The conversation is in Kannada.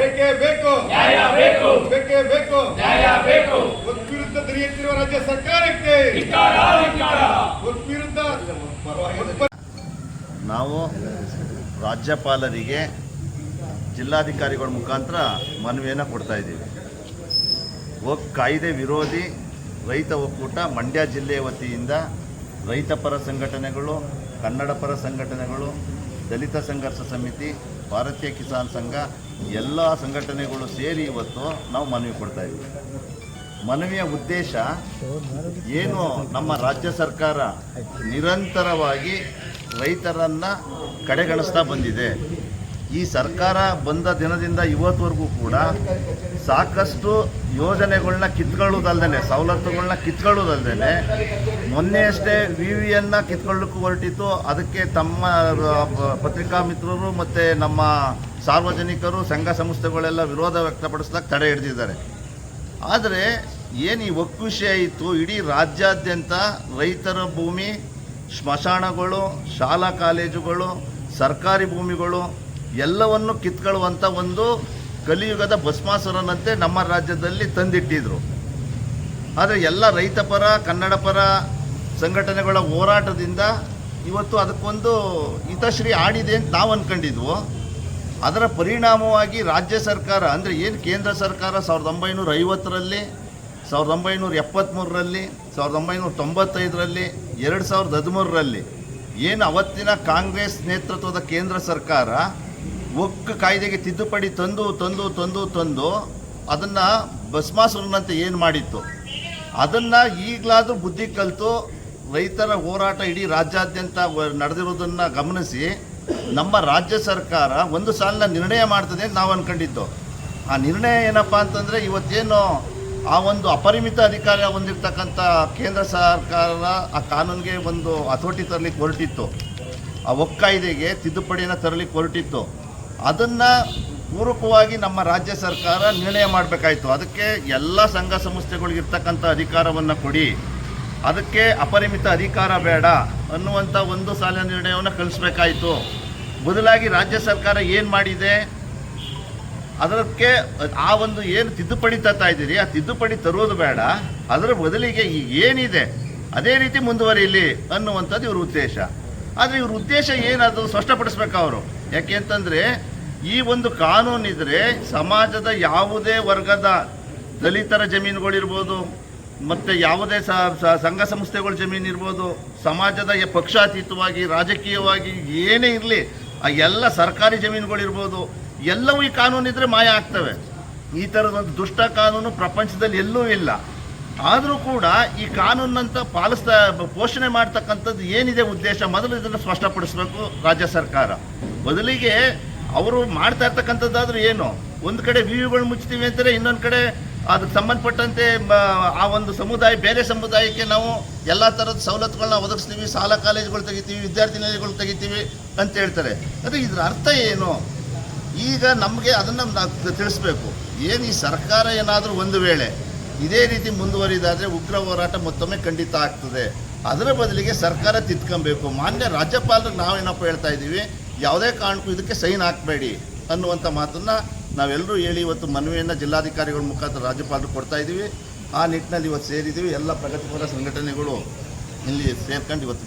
ಬೇಕೇ ಬೇಕು. ನ್ಯಾಯ ಬೇಕು. ಬೇಕೇ ಬೇಕು. ನ್ಯಾಯ ಬೇಕು. ವಿರುದ್ಧ ಧರಿಯುತ್ತಿರುವ ರಾಜ್ಯ ಸರ್ಕಾರಕ್ಕೆ. ವಿರುದ್ಧ ನಾವು ರಾಜ್ಯಪಾಲರಿಗೆ ಜಿಲ್ಲಾಧಿಕಾರಿಗಳ ಮುಖಾಂತರ ಮನವಿಯನ್ನು ಕೊಡ್ತಾ ಇದ್ದೀವಿ. ಒಕ್ ಕಾಯ್ದೆ ವಿರೋಧಿ ರೈತ ಒಕ್ಕೂಟ ಮಂಡ್ಯ ಜಿಲ್ಲೆಯ ವತಿಯಿಂದ ರೈತ ಪರ ಸಂಘಟನೆಗಳು ಕನ್ನಡ ಪರ ಸಂಘಟನೆಗಳು ದಲಿತ ಸಂಘರ್ಷ ಸಮಿತಿ, ಭಾರತೀಯ ಕಿಸಾನ್ ಸಂಘ, ಎಲ್ಲ ಸಂಘಟನೆಗಳು ಸೇರಿ ಇವತ್ತು ನಾವು ಮನವಿ ಕೊಡ್ತಾ ಇದ್ದೀವಿ. ಮನವಿಯ ಉದ್ದೇಶ ಏನು? ನಮ್ಮ ರಾಜ್ಯ ಸರ್ಕಾರ ನಿರಂತರವಾಗಿ ರೈತರನ್ನು ಕಡೆಗಣಿಸ್ತಾ ಬಂದಿದೆ. ಈ ಸರ್ಕಾರ ಬಂದ ದಿನದಿಂದ ಇವತ್ತುವರೆಗೂ ಕೂಡ ಸಾಕಷ್ಟು ಯೋಜನೆಗಳನ್ನ ಕಿತ್ಕೊಳ್ಳೋದಲ್ದೇ ಸವಲತ್ತುಗಳನ್ನ ಕಿತ್ಕೊಳ್ಳೋದಲ್ದೇ ಮೊನ್ನೆಯಷ್ಟೇ ವಿ ವಿಯನ್ನು ಕಿತ್ಕೊಳ್ಳೋಕ್ಕೂ ಹೊರಟಿತ್ತು. ಅದಕ್ಕೆ ತಮ್ಮ ಪತ್ರಿಕಾ ಮಿತ್ರರು ಮತ್ತು ನಮ್ಮ ಸಾರ್ವಜನಿಕರು, ಸಂಘ ಸಂಸ್ಥೆಗಳೆಲ್ಲ ವಿರೋಧ ವ್ಯಕ್ತಪಡಿಸ್ದಾಗ ತಡೆ ಹಿಡಿದಿದ್ದಾರೆ. ಆದರೆ ಏನು ಈ ಒಕ್ಕುಷಿ ಇತ್ತು? ಇಡೀ ರಾಜ್ಯಾದ್ಯಂತ ರೈತರ ಭೂಮಿ ಸ್ಮಶಾನಗಳು ಶಾಲಾ ಕಾಲೇಜುಗಳು, ಸರ್ಕಾರಿ ಭೂಮಿಗಳು ಎಲ್ಲವನ್ನು ಕಿತ್ಕೊಳ್ಳುವಂಥ ಒಂದು ಕಲಿಯುಗದ ಭಸ್ಮಾಸುರನಂತೆ ನಮ್ಮ ರಾಜ್ಯದಲ್ಲಿ ತಂದಿಟ್ಟಿದ್ರು. ಆದರೆ ಎಲ್ಲ ರೈತಪರ ಕನ್ನಡಪರ ಕನ್ನಡ ಪರ ಸಂಘಟನೆಗಳ ಹೋರಾಟದಿಂದ ಇವತ್ತು ಅದಕ್ಕೊಂದು ಹಿತಶ್ರೀ ಆಡಿದೆ ಅಂತ ನಾವು ಅಂದ್ಕೊಂಡಿದ್ವು ಅದರ ಪರಿಣಾಮವಾಗಿ ರಾಜ್ಯ ಸರ್ಕಾರ, ಅಂದರೆ ಏನು ಕೇಂದ್ರ ಸರ್ಕಾರ ಸಾವಿರದ ಒಂಬೈನೂರ ಐವತ್ತರಲ್ಲಿ, ಸಾವಿರದ ಒಂಬೈನೂರ ಎಪ್ಪತ್ತ್ಮೂರರಲ್ಲಿ ಸಾವಿರದ ಒಂಬೈನೂರ ತೊಂಬತ್ತೈದರಲ್ಲಿ, ಎರಡು ಸಾವಿರದ ಹದಿಮೂರರಲ್ಲಿ ಏನು ಅವತ್ತಿನ ಕಾಂಗ್ರೆಸ್ ನೇತೃತ್ವದ ಕೇಂದ್ರ ಸರ್ಕಾರ ಒಕ್ಕ ಕಾಯ್ದೆಗೆ ತಿದ್ದುಪಡಿ ತಂದು ತಂದು ತಂದು ತಂದು ಅದನ್ನು ಭಸ್ಮಾಸುರನಂತೆ ಏನು ಮಾಡಿತ್ತು? ಅದನ್ನು ಈಗಲಾದರೂ ಬುದ್ಧಿ ಕಲಿತು ರೈತರ ಹೋರಾಟ ಇಡೀ ರಾಜ್ಯಾದ್ಯಂತ ನಡೆದಿರೋದನ್ನು ಗಮನಿಸಿ ನಮ್ಮ ರಾಜ್ಯ ಸರ್ಕಾರ ಒಂದು ಸಾಲಿನ ನಿರ್ಣಯ ಮಾಡ್ತದೆ ಅಂತ ನಾವು ಅಂದ್ಕೊಂಡಿದ್ದು ಆ ನಿರ್ಣಯ ಏನಪ್ಪ ಅಂತಂದರೆ ಇವತ್ತೇನು ಆ ಒಂದು ಅಪರಿಮಿತ ಅಧಿಕಾರ ಹೊಂದಿರ್ತಕ್ಕಂಥ ಕೇಂದ್ರ ಸರ್ಕಾರ ಆ ಕಾನೂನಿಗೆ ಒಂದು ಹತೋಟಿ ತರಲಿಕ್ಕೆ ಹೊರಟಿತ್ತು. ಆ ಒಕ್ಕಾಯ್ದೆಗೆ ತಿದ್ದುಪಡಿಯನ್ನು ತರಲಿಕ್ಕೆ ಹೊರಟಿತ್ತು. ಅದನ್ನು ಪೂರಕವಾಗಿ ನಮ್ಮ ರಾಜ್ಯ ಸರ್ಕಾರ ನಿರ್ಣಯ ಮಾಡಬೇಕಾಯಿತು. ಅದಕ್ಕೆ ಎಲ್ಲ ಸಂಘ ಸಂಸ್ಥೆಗಳಿಗಿರ್ತಕ್ಕಂಥ ಅಧಿಕಾರವನ್ನು ಕೊಡಿ. ಅದಕ್ಕೆ ಅಪರಿಮಿತ ಅಧಿಕಾರ ಬೇಡ ಅನ್ನುವಂಥ ಒಂದು ಸಾಲ ನಿರ್ಣಯವನ್ನು ಕಳಿಸ್ಬೇಕಾಯಿತು. ಬದಲಾಗಿ ರಾಜ್ಯ ಸರ್ಕಾರ ಏನು ಮಾಡಿದೆ? ಅದಕ್ಕೆ ಆ ಒಂದು ಏನು ತಿದ್ದುಪಡಿ ತರ್ತಾ ಇದ್ದೀರಿ? ಆ ತಿದ್ದುಪಡಿ ತರೋದು ಬೇಡ. ಅದರ ಬದಲಿಗೆ ಏನಿದೆ? ಅದೇ ರೀತಿ ಮುಂದುವರಿಯಲಿ ಅನ್ನುವಂಥದ್ದು ಇವ್ರ ಉದ್ದೇಶ. ಆದರೆ ಇವ್ರ ಉದ್ದೇಶ ಏನದು ಸ್ಪಷ್ಟಪಡಿಸ್ಬೇಕು ಅವರು. ಯಾಕೆ ಅಂತಂದರೆ ಈ ಒಂದು ಕಾನೂನಿದ್ರೆ ಸಮಾಜದ ಯಾವುದೇ ವರ್ಗದ ದಲಿತರ ಜಮೀನುಗಳಿರ್ಬೋದು, ಮತ್ತು ಯಾವುದೇ ಸಂಘ ಸಂಸ್ಥೆಗಳ ಜಮೀನು ಇರ್ಬೋದು ಸಮಾಜದ ಪಕ್ಷಾತೀತವಾಗಿ, ರಾಜಕೀಯವಾಗಿ ಏನೇ ಇರಲಿ, ಆ ಎಲ್ಲ ಸರ್ಕಾರಿ ಜಮೀನುಗಳಿರ್ಬೋದು, ಎಲ್ಲವೂ ಈ ಕಾನೂನಿದ್ರೆ ಮಾಯ ಆಗ್ತವೆ. ಈ ಥರದೊಂದು ದುಷ್ಟ ಕಾನೂನು ಪ್ರಪಂಚದಲ್ಲಿ ಎಲ್ಲೂ ಇಲ್ಲ. ಆದರೂ ಕೂಡ ಈ ಕಾನೂನಂತ ಪಾಲಿಸ್ತಾ, ಪೋಷಣೆ ಮಾಡ್ತಕ್ಕಂಥದ್ದು ಏನಿದೆ ಉದ್ದೇಶ? ಮೊದಲು ಇದನ್ನು ಸ್ಪಷ್ಟಪಡಿಸಬೇಕು ರಾಜ್ಯ ಸರ್ಕಾರ. ಬದಲಿಗೆ ಅವರು ಮಾಡ್ತಾ ಇರ್ತಕ್ಕಂಥದ್ದಾದ್ರೂ ಏನು? ಒಂದು ಕಡೆ ವಿ ಯುಗಳು ಮುಚ್ತೀವಿ ಅಂತಾರೆ, ಇನ್ನೊಂದು ಕಡೆ ಅದಕ್ಕೆ ಸಂಬಂಧಪಟ್ಟಂತೆ ಆ ಒಂದು ಸಮುದಾಯ, ಬೇರೆ ಸಮುದಾಯಕ್ಕೆ ನಾವು ಎಲ್ಲ ಥರದ ಸವಲತ್ತುಗಳನ್ನ ಒದಗಿಸ್ತೀವಿ, ಶಾಲಾ ಕಾಲೇಜುಗಳು ತೆಗಿತೀವಿ ವಿದ್ಯಾರ್ಥಿ ನಿಲಯಗಳು ತೆಗಿತೀವಿ ಅಂತ ಹೇಳ್ತಾರೆ. ಅದು ಇದರ ಅರ್ಥ ಏನು? ಈಗ ನಮಗೆ ಅದನ್ನು ತಿಳಿಸ್ಬೇಕು. ಏನು ಈ ಸರ್ಕಾರ ಏನಾದರೂ ಒಂದು ವೇಳೆ ಇದೇ ರೀತಿ ಮುಂದುವರಿದಾದರೆ ಉಗ್ರ ಹೋರಾಟ ಮತ್ತೊಮ್ಮೆ ಖಂಡಿತ ಆಗ್ತದೆ. ಅದರ ಬದಲಿಗೆ ಸರ್ಕಾರ ತಿದ್ಕೊಬೇಕು. ಮಾನ್ಯ ರಾಜ್ಯಪಾಲರಿಗೆ ನಾವೇನಪ್ಪ ಹೇಳ್ತಾ ಇದ್ದೀವಿ? ಯಾವುದೇ ಕಾರಣಕ್ಕೂ ಇದಕ್ಕೆ ಸೈನ್ ಹಾಕಬೇಡಿ ಅನ್ನುವಂಥ ಮಾತನ್ನು ನಾವೆಲ್ಲರೂ ಹೇಳಿ ಇವತ್ತು ಮನವಿಯನ್ನು ಜಿಲ್ಲಾಧಿಕಾರಿಗಳ ಮುಖಾಂತರ ರಾಜ್ಯಪಾಲರು ಕೊಡ್ತಾ ಇದ್ದೀವಿ ಆ ನಿಟ್ಟಿನಲ್ಲಿ ಇವತ್ತು ಸೇರಿದ್ದೀವಿ ಎಲ್ಲ ಪ್ರಗತಿಪರ ಸಂಘಟನೆಗಳು ಇಲ್ಲಿ ಸೇರ್ಕೊಂಡು ಇವತ್ತು